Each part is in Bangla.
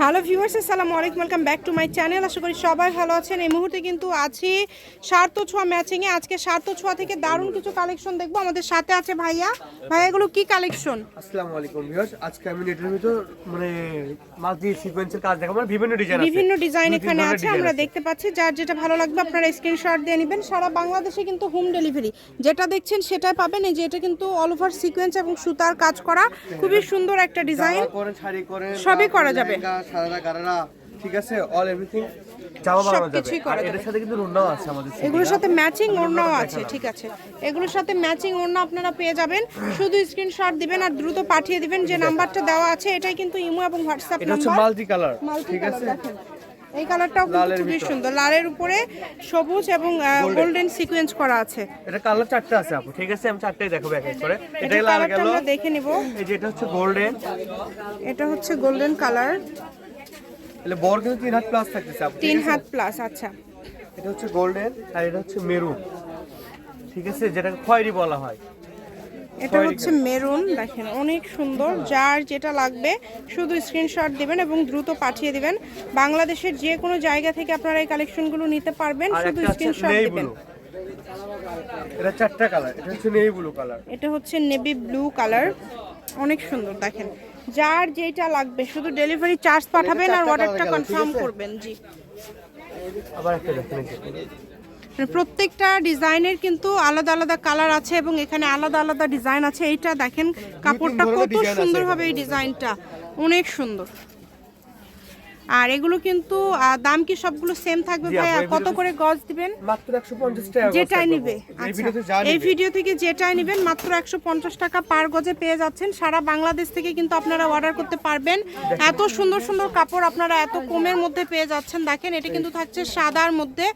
হ্যালো ভিউয়ার্স আসসালামু আলাইকুম welcome back to my channel. আশা করি সবাই ভালো আছেন। এই মুহূর্তে কিন্তু আছি সার্থ ছোঁয়া ম্যাচিংয়ে। আজকে সার্থ ছোঁয়া থেকে দারুণ কিছু কালেকশন দেখব। আমাদের সাথে আছে ভাইয়া। ভাইয়া এগুলো কি কালেকশন? আসসালামু আলাইকুম ভিউয়ার্স। আজকে আমি নেটের ভিতর মানে মাল্টি সিকোয়েন্সের কাজ দেখাবো। মানে বিভিন্ন ডিজাইন আছে। বিভিন্ন ডিজাইন এখানে আছে আমরা দেখতে পাচ্ছি। যার যেটা ভালো লাগবে আপনারা স্ক্রিনশট দিয়ে নেবেন। সারা বাংলাদেশে কিন্তু হোম ডেলিভারি যেটা দেখছেন সেটাই পাবেন। এই যে এটা কিন্তু অল ওভার সিকোয়েন্স এবং সুতার কাজ করা। খুবই সুন্দর একটা ডিজাইন সবই করা যাবে। লেহেঙ্গা, সারারা গারারা ঠিক আছে? অল এভরিথিং জামা বানানো যাবে। আর এটার সাথে কিন্তু রুন্নাও আছে আমাদের এগুলোর সাথে ম্যাচিং ওড়নাও আছে ঠিক আছে। এগুলোর সাথে ম্যাচিং ওড়না আপনারা পেয়ে যাবেন। শুধু স্ক্রিনশট দিবেন আর দ্রুত পাঠিয়ে দিবেন যে নাম্বারটা দেওয়া আছে এটাই কিন্তু ইমো এবং হোয়াটসঅ্যাপ এটা হচ্ছে মাল্টি কালার ঠিক আছে? এই কালারটাও কিন্তু খুবই সুন্দর। লালের উপরে সবুজ এবং গোল্ডেন সিকোয়েন্স করা আছে। এটা কালার চারটে আছে আপু ঠিক আছে? আমি চারটেই দেখাবো এক এক করে। এটা লাল গেল। আমরা দেখে নিব। এই যে এটা হচ্ছে গোল্ডেন এটা হচ্ছে গোল্ডেন কালার তাহলে বর কিন্তু তিন হাত প্লাস থাকতেছে আপু তিন হাত প্লাস আচ্ছা। এটা হচ্ছে গোল্ডেন আর এটা হচ্ছে মেরুন। ঠিক আছে? যেটাকে খয়েরি বলা হয়। এটা হচ্ছে মেরুন দেখেন অনেক সুন্দর। যার যেটা লাগবে শুধু স্ক্রিনশট দিবেন এবং দ্রুত পাঠিয়ে দিবেন। বাংলাদেশের যে কোনো জায়গা থেকে আপনারা এই কালেকশনগুলো নিতে পারবেন শুধু স্ক্রিনশট দিবেন। এটা চারটা কালার এটা হচ্ছে নেই ব্লু কালার এটা হচ্ছে নেভি ব্লু কালার অনেক সুন্দর দেখেন। যার যেটা লাগবে শুধু ডেলিভারি চার্জ পাঠাবেন আর অর্ডারটা কনফার্ম করবেন জি। আবার একটা দেখেন প্রত্যেকটা ডিজাইনের কিন্তু আলাদা আলাদা কালার আছে এবং এখানে আলাদা আলাদা ডিজাইন আছে। এইটা দেখেন কাপড়টা কত সুন্দরভাবে এই ডিজাইনটা। অনেক সুন্দর। আর এগুলো কিন্তু দাম কি সবগুলো সেম থাকবে ভাইয়া? কত করে গজ দিবেন? মাত্র একশো পঞ্চাশ টাকা করে যেটাই নিবে। এই আচ্ছা। ভিডিও থেকে যেটাই নেবেন মাত্র একশো পঞ্চাশ টাকা পার গজে পেয়ে যাচ্ছেন। সারা বাংলাদেশ থেকে কিন্তু আপনারা অর্ডার করতে পারবেন। এত সুন্দর সুন্দর কাপড় আপনারা এত কমের মধ্যে পেয়ে যাচ্ছেন। দেখেন এটা কিন্তু থাকছে সাদার মধ্যে।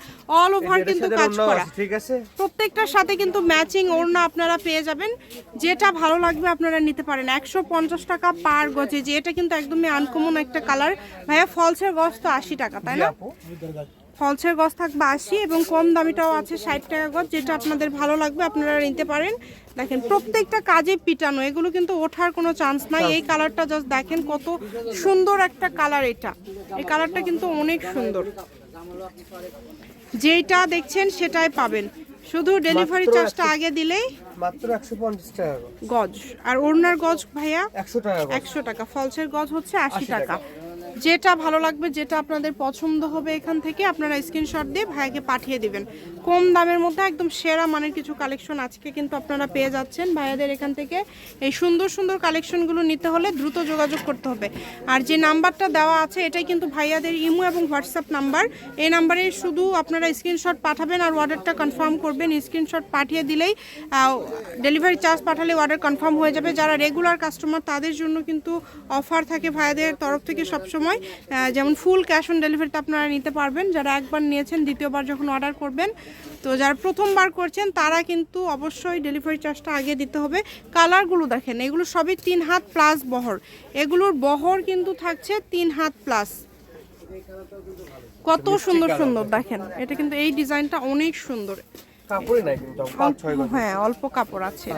অল ওভার কিন্তু কাজ করা। ঠিক আছে? প্রত্যেকটার সাথে কিন্তু ম্যাচিং ওড়না আপনারা পেয়ে যাবেন। যেটা ভালো লাগবে আপনারা নিতে পারেন। একশো পঞ্চাশ টাকা পার গজে যে এটা কিন্তু একদমই আনকমন একটা কালার ভাইয়া ফলসের গজ তো আশি টাকা তাই না? ফলসের গজ থাকবে আশি এবং কম দামিটাও আছে ষাট টাকা গজ যেটা আপনাদের ভালো লাগবে আপনারা নিতে পারেন। দেখেন প্রত্যেকটা কাজে পিটানো এগুলো কিন্তু ওঠার কোনো চান্স নাই। এই কালারটা জাস্ট দেখেন কত সুন্দর একটা কালার এটা। এই কালারটা কিন্তু অনেক সুন্দর। যেটা দেখছেন সেটাই পাবেন। শুধু ডেলিভারি চার্জটা আগে দিলেই মাত্র টাকা গজ আর ওড়নার গজ ভাইয়া একশো টাকা করে। একশো টাকা ফলসের গজ হচ্ছে আশি 80 টাকা। টাকা। যেটা ভালো লাগবে, যেটা আপনাদের পছন্দ হবে এখান থেকে আপনারা স্ক্রিনশট দিয়ে ভাইকে পাঠিয়ে দিবেন। কম দামের মধ্যে একদম সেরা মানের কিছু কালেকশন আজকে কিন্তু আপনারা পেয়ে যাচ্ছেন ভাইয়াদের এখান থেকে। এই সুন্দর সুন্দর কালেকশনগুলো নিতে হলে দ্রুত যোগাযোগ করতে হবে। আর যে নাম্বারটা দেওয়া আছে, এটাই কিন্তু ভাইয়াদের ইমো এবং হোয়াটসঅ্যাপ নাম্বার এই নাম্বারে শুধু আপনারা স্ক্রিনশট পাঠাবেন আর অর্ডারটা কনফার্ম করবেন। স্ক্রিনশট পাঠিয়ে দিলেই ডেলিভারি চার্জ পাঠালে অর্ডার কনফার্ম হয়ে যাবে। যারা রেগুলার কাস্টমার তাদের জন্য কিন্তু অফার থাকে ভাইয়াদের তরফ থেকে সবসময়। আহ, যেমন ফুল ক্যাশ অন ডেলিভারিতে আপনারা নিতে পারবেন। যারা একবার নিয়েছেন দ্বিতীয়বার যখন অর্ডার করবেন তো যারা প্রথমবার করছেন তারা কিন্তু অবশ্যই ডেলিভারি চার্জটা আগে দিতে হবে। কালারগুলো দেখেন এগুলো সবই তিন হাত প্লাস বহর। এগুলোর বহর কিন্তু থাকছে তিন হাত প্লাস। কত সুন্দর সুন্দর দেখেন এটা কিন্তু এই ডিজাইনটা অনেক সুন্দর। কাপড়ই নাই কিন্তু পাঁচ ছয় গজ হ্যাঁ অল্প কাপড় আছে।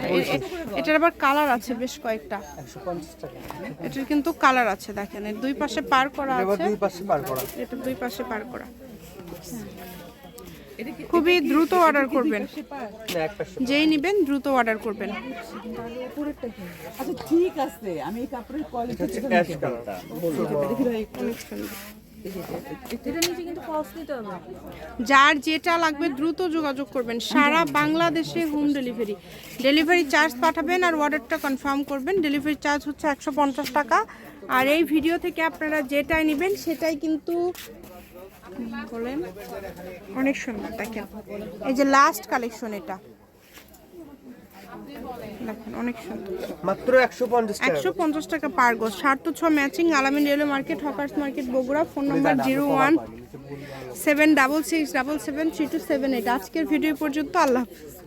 এটার আবার কালার আছে বেশ কয়েকটা। একশো পঞ্চাশ টাকা। এটার কিন্তু কালার আছে দেখেন। এর দুই পাশে পার করা এবার আছে। দুই পাশে পার করা। এটা দুই পাশে পার করা। খুবই দ্রুত অর্ডার করবেন। না এক যেই নেবেন দ্রুত অর্ডার করবেন। আচ্ছা ঠিক আছে। আমি এই কাপড়ের কোয়ালিটি যার যেটা লাগবে দ্রুত যোগাযোগ করবেন। সারা বাংলাদেশে হোম ডেলিভারি ডেলিভারি চার্জ পাঠাবেন আর অর্ডারটা কনফার্ম করবেন। ডেলিভারি চার্জ হচ্ছে একশো পঞ্চাশ টাকা। আর এই ভিডিও থেকে আপনারা যেটাই নেবেন, সেটাই কিন্তু বলেন, অনেক সুন্দর, দেখেন। এই যে লাস্ট কালেকশন এটা। দেখেন অনেক সুন্দর। মাত্র একশো পঞ্চাশ টাকা। একশো পঞ্চাশ টাকা পার গোজ সাত তো ছ matching Alamin railway market hawkers market Bogura phone number zero one seven double six double seven three two seven eight. আজকের ভিডিও পর্যন্ত আল্লাহ হাফিজ।